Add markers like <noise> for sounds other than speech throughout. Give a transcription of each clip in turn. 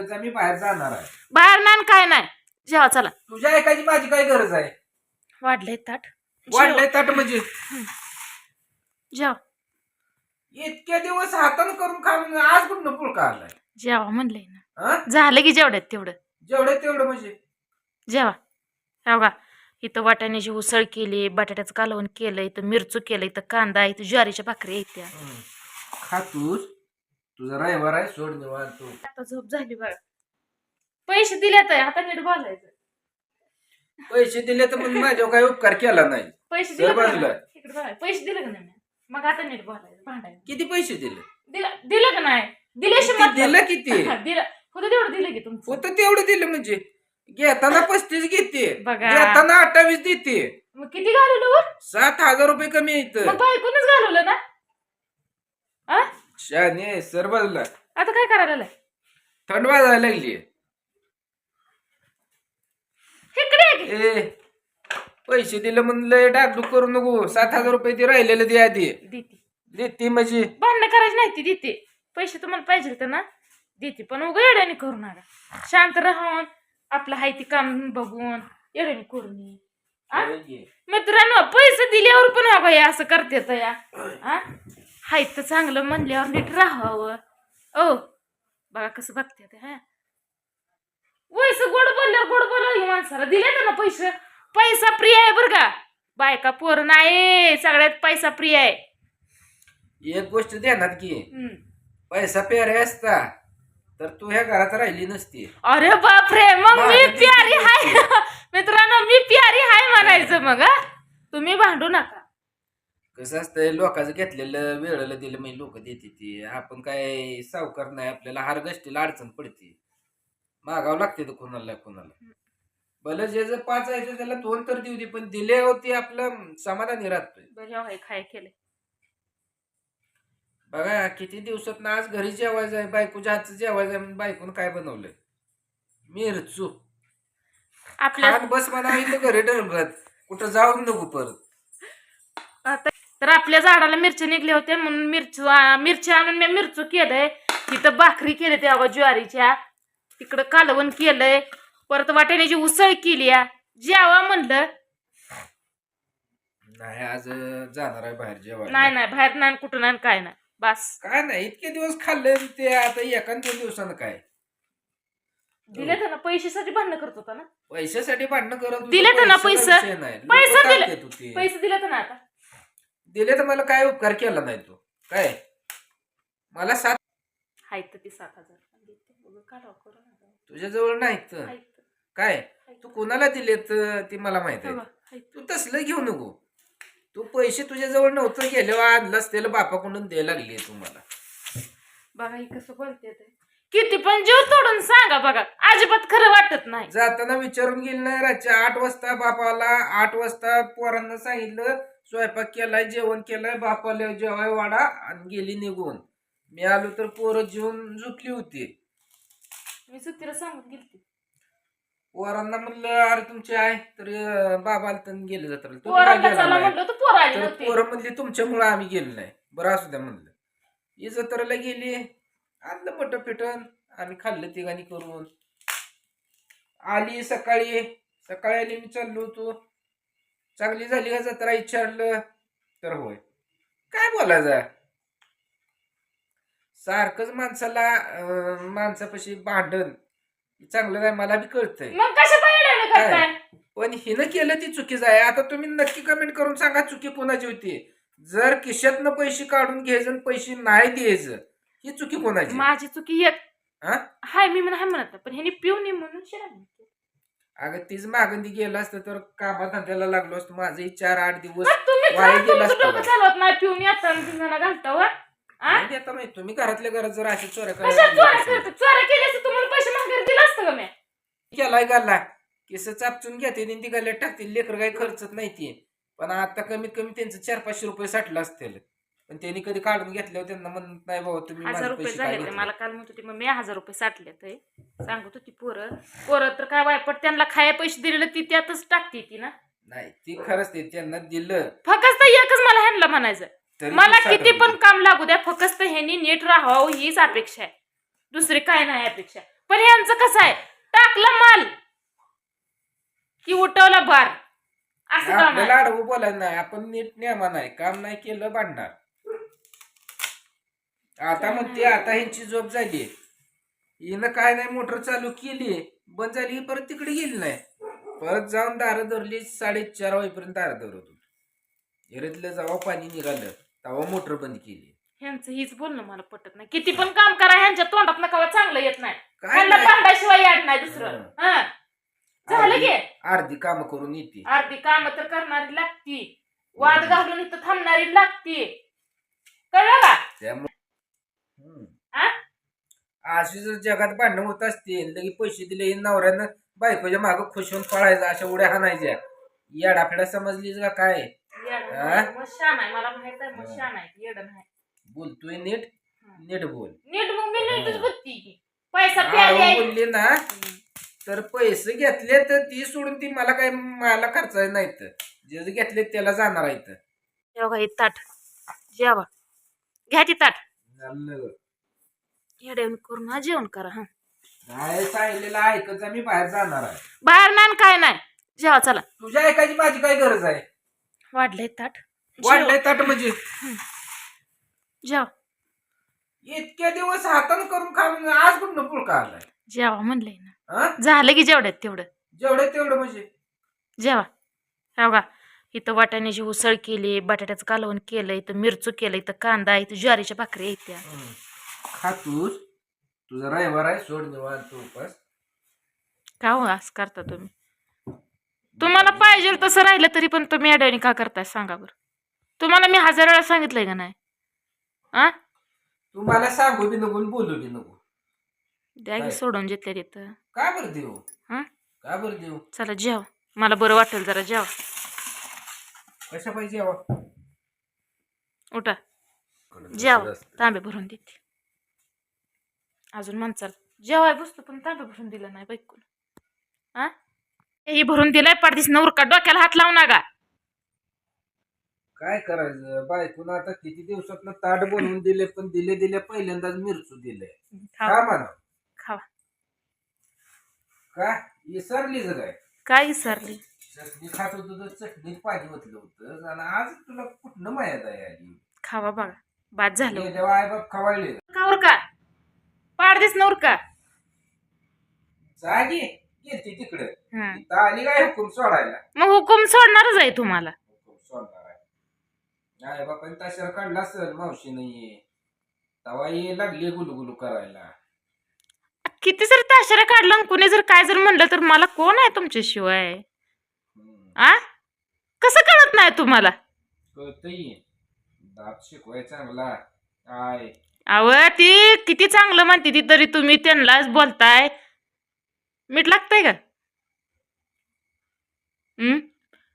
ऐकत जा मी बाहेर जाणार आहे. बाहेर नाही न काय नाही. जेवा चला. तुझ्या ऐकायची माझी काय गरज आहे? वाढलंय ताट. वाढलंय ताट म्हणजे? जेवा. इतके दिवस हातानं करून खाऊन आज कुठं पुळका आलाय? जेवा म्हणलंय ना. हा? झालं की जेवढ्यात तेवढं. जेवढं तेवढं म्हणजे? जेवा. हो का इथं वाटाण्याची उसळ केली बटाट्याचं कालवण केलं इथं मिरचू केलं इथं कांदा इथं ज्वारीच्या भाकरी येत्या हं. खा तूच. तुझा रविवार आहे सोड निवांत तू. आता झोप झाली बघा पैसे दिले तर आता नीट बोलायचं. पैसे दिले तर मग माझ्यावर काही उपकार केला नाही. पैसे दिले का बाजूला. नाही? इकडे बघा पैसे दिले का नाही? मी? मग आता नीट बोलायचं भांडायचं. किती पैसे दिले? दिलं दिलं का नाही? किती दिलं किती? हा, दिलं. होतं तेवढं दिलं की तुमचं. होतं तेवढं दिलं म्हणजे. घेताना पस्तीस घेते. बघा. घेताना अठ्ठावीस देते. मग किती घालवलं वर? सात हजार रुपये कमी येत मग बायकोनच घालवलं ना? आ? शाने सर बाजूला आता काय करायला लागलंय? थंड वाजायला लागली इकडे ये की. ए पैसे दिले म्हणलं डागडूक करू नको. सात हजार रुपये ते राहिलेलं दे आधी. देते. देते म्हणजे भांडणं करायची नाही ती देते. पैसे तुम्हाला पाहिजे तर ना? देते. पण उगा येड्याने करू नका. शांत राहून आपलं हाय ती काम बघून येड्याने करू नये. आ? मित्रांनो पैसे दिल्यावर पण अगं हे असं करते या. आ? हाय तर चांगलं म्हणल्यावर नीट राहावं. ओ बघा कसं बघते ते हा. वयस गोड बोलल्यावर गोड बोलावं माणसाला. दिले ना पैसे. पैसा प्रिय आहे बरं का. बायका पोर नाही सगळ्यात पैसा प्रिय आहे. एक गोष्ट ध्यानात घे हम्म. पैसा प्यारे असता तर तू ह्या घरात राहिली नसती. अरे बापरे मग मी प्यारी हाय. <laughs> मित्रांनो मी प्यारी हाय म्हणायचं मग? तुम्ही भांडू नका. कसं असतंय लोकांचं घेतलेलं वेळेला दिलं म्हणजे लोक देते ती. आपण काय सावकार नाही आपल्याला हार गोष्टीला अडचण पडते. मागावं लागते तर कोणाला कोणाला. भलं जे जर पाच आहे तर त्याला दोन तर देऊ दे पण दिले होते आपलं समाधानी राहतोय. बरं खाय केले बघा किती दिवसात आज घरी जेवायचं आहे बायकोच्या हातचं जेवायचं आहे म्हणून बायकोनं काय बनवलंय? मिरचू. आपल्या खात बस म्हणा इथं घरी डरगत कुठं जाऊ नको परत. आता तर आपल्या झाडाला मिरच्या निघल्या होत्या म्हणून मिरची मिरची आणून मी मिरचू केलंय. तिथं भाकरी केले त्या अगं ज्वारीच्या. तिकडं कालवण केलंय. परत वाटाण्याची उसळ केली या. जेवा म्हणलं. नाही आज जाणार आहे बाहेर जेवायला. नाही नाही बाहेर नाही कुठं नाही काय नाही. बस. काय नाही इतके दिवस खाल्ले ते आता एका दोन दिवसानं काय? दिले तर ना पैशासाठी भांडणं करत होता ना. पैशासाठी भांडणं करत होतो, दिले तर ना पैसे? विषय नाही. लोकं पैसे काय दिले. होते? पैसे दिले तर ना आता. दिले तर मला काय उपकार केला नाही तो? काय? मला सात हाय तर ती सात हजार उगाच काढावं करू नका. तुझ्या जवळ नाहीत हाय तर, काय? हाय तू तर. कोणाला दिलेत ते मला माहीत आहे. बघ, हाय तर. तू तसलं घेऊ नको. तू पैसे तुझ्या जवळ नव्हतं गेल्यावर आणलंच त्याला बापाकडून द्यायला लागली तुम्हाला बघा ही कसं बोलते ते. किती पण जीव तोडून सांगा बघा. अजिबात खरं वाटत नाही. जाताना विचारून गेली नाही रातच्या आठ वाजता बापाला. आठ वाजता पोरांना सांगितलं स्वयंपाक केलाय जेवण केलंय बापाला जेवाय वाडा आणि गेली निघून. मी आलो तर पोरं जेवून झोपली होती. मी सुट्टीला सांगून गेलती. पोरांना म्हणलं अरे तुमचे आहे तर बाबाला तर गेले जातात गेला पोरं म्हणली तुमच्यामुळं आम्ही गेलो नाही. बरं असू द्या म्हणलं. ही जत्रेला गेली आणलं मटण पिटण आम्ही खाल्लं तिघांनी करून. आली सकाळी. सकाळी आली मी चाललो होतो. चांगली झाली का जत्रा विचारलं तर होय. काय बोलायचं? सारखंच माणसाला माणसापाशी भांडण. चांगलं काय मला बी कळतंय. मग करताय? पण हिनं केलं ती चुकीचं आहे आता तुम्ही नक्की कमेंट करून सांगा चुकी कोणाची होती. जर खिशातनं पैसे काढून घ्यायचं पैसे नाही द्यायचं ही चुकी कोणाची? माझी चुकी हा? हाय मी म्हणा हाय म्हणत नाही, पण ह्यानी पिऊ नये म्हणून शिरा. अगं तीच मागंदी गेलं असतं तर कामात धंद्याला लागलो असतो. माझंही चार आठ दिवस मग तुम्ही वाया खरं गेला तुमचं असता. डोकं बा. चालवत नाही पिऊन येता घालता वा आ? नाही देता तुम्ही घरातल्या घरात जर अशी चोऱ्या कशा करायला चोऱ्या लागले करता? चोऱ्या केल्या असतं तुम्हाला पैसे मागे दिलं असतं का मी? केलाय गाला केस चापचून घेते आणि ती गाल्यात टाकते. लेकर काही खर्चत नाही ती. पण आता कमीत कमी त्यांचं चार पाचशे रुपये साठलं असतील. पण त्यांनी कधी काढून घेतल्यावर त्यांना म्हणत नाही बाबा तुम्ही हजार रुपये पैसे झाले घेतले? मला काल म्हणत होती मग मी हजार रुपये साठले ते सांगत होती पोरं पोरं तर काय वायपट त्यांना खाया पैसे दिलेलं ती त्यातच टाकते ती ना. नाही ती खरंच ते त्यांना दिलं. फक्त एकच मला ह्यांना म्हणायचं. तरी मला ती किती पण. काम लागू द्या फक्त ह्यांनी नीट राहावं हीच अपेक्षा आहे. दुसरी काय नाही अपेक्षा. पण ह्यांचं कसं आहे टाकला माल की उठवला बार. असं काम आपल्याला आहे. आडवं बोलायला नाही आपण नीट नेमा नाही काम नाही केलं भांडणार. आता म्हणते आता ह्यांची झोप झाली. हिनं काय नाही मोटर चालू केली बंद झाली ही परत तिकडे गेली नाही. परत जाऊन दारं धरली साडेचार वाजेपर्यंत दारं धरत होतो. एरतलं जेव्हा पाणी निघालं तेव्हा मोटर बंद केली. ह्यांचं हीच बोलणं मला पटत नाही. किती पण काम करा ह्यांच्या तोंडात नका चांगलं येत नाही. काय ह्यांना नाही. भांडाशिवाय याड नाही दुसरं. हा. झालं अर्धी- की? अर्धी कामं करून येते. अर्धी काम तर करणारी लागती. वाद घालून इथं थांबणारी लागती. कळलं का? त्यामुळे? अशी जर जगात भांडणं होत असतील लगे पैसे दिले हे नवऱ्यानं बायकोच्या मागं खुश होऊन पळायचं अशा उड्या हाणायच्या. येडाफेडा समजलीच का काय? हा? आहे मला माहीत आहे आहे येडं नाही. बोलतोय नीट? नीट बोल. नीट मग मी नीटच बोलती. की पैसा आहे. बोलली ना तर पैसे घेतले तर ती सोडून ती मला काय मला खर्च नाहीत. जे घेतले त्याला जाणार आहेत. जेवा हे ताट. जेवा. घ्या ती ताट. झालं. येड्यावरून करून हा जेवण करा हा. सांगितलेलं ऐकत जा, मी बाहेर जाणार आहे. बाहेर नाही न काय नाही. जेवा चला. तुझ्या ऐकायची माझी काय गरज आहे? वाढलंय ताट. वाढलंय ताट म्हणजे? जेवा. इतके दिवस हातानं करून खाऊन आज कुठं पुळका आलाय. जेवा म्हणलंय ना. हा? झालं की जेवढ्यात तेवढं. जेवढं तेवढं म्हणजे? जेवा. हो का इथं वाटाण्याची उसळ केली बटाट्याचं कालवण केलं इथं मिरचू केलं इथं कांदा इथं ज्वारीच्या भाकरी येत्या खा तूच तुझा रविवार आहे सोड निवांत तू उपास. का हो असं करता तुम्ही? तुम्हाला पाहिजे तसं राहिलं तरी पण तुम्ही अडवणी का करताय सांगा बरं. तुम्हाला मी हजार वेळा सांगितलंय का नाही? आ? तू मला सांगू बी नको आणि बोलू बी नको. द्या की काय? सोडून घेतले तिथं का बरं देऊ? हा? का बरं देऊ? चला जेव. मला बरं वाटेल जरा जेव. कशा पाहिजे? उठा. जेव. तांबे भरून देते. अजून माणसाला जेवाय बसतो पण तांबे भरून दिलं नाही बायकून हा हे भरून दिलंय पाडतीस नवरका डोक्याला हात लावू नका. काय करायचं? बायकून आता किती दिवसात ताट बनवून दिले पण दिले दिले पहिल्यांदाच मिरचू दिले. का खावा म्हणा. खावा. का? विसरलीच काय? काय विसरली चटणी खात होतो तर चटणीत पाणी ओतलं होतं. आणि आज तुला कुठनं माया आहे आली? खावा बघा. बाद झालं. तेव्हा आई बाप खवाळले कावर का पाडतीस नवरका जागी गेलती तिकडे. हं. इथं आली काय हुकूम सोडायला? मग हुकूम सोडणारच आहे तुम्हाला. हुकूम सोडणार आहे. ताशाला काढला असेल मावशी नाहीये तवा ये लागली गुलगुलू करायला. किती जर ताशारा काढला आणि कुणी जर काय जर म्हणलं तर मला कोण आहे तुमच्याशिवाय? हम्म. आ? कसं कळत नाही तुम्हाला? कळतंय. दात शिकवाय चांगला आय. अव ती किती चांगलं म्हणते ती तरी तुम्ही त्यांनाच बोलताय. मीठ लागतंय का?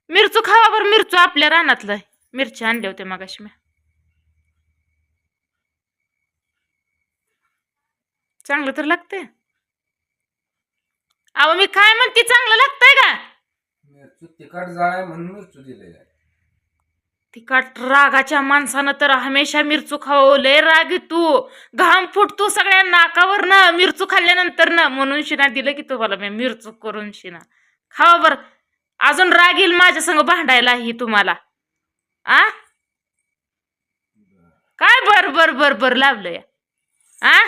मिरचू खावा बरं मिरचू आपल्या रानातलं. मिरची आणल्या होत्या मगाशी मी. चांगलं तर लागतंय. अहो मी काय म्हणते चांगलं लागतंय का? मिरचू तिखट जाय म्हणून मिरचू दिलेला आहे. तिकट रागाच्या माणसानं तर हमेशा मिरचू खाऊ लय राग तू. घाम फुटतो सगळ्या नाकावर ना मिरचू खाल्ल्यानंतर ना म्हणून शिना दिलं की तुम्हाला मी मिरचू करून शिना. खावा बर. अजून राग येईल माझ्या संग भांडायला ही तुम्हाला. आ? काय बर बर बर बर लावलं या आ?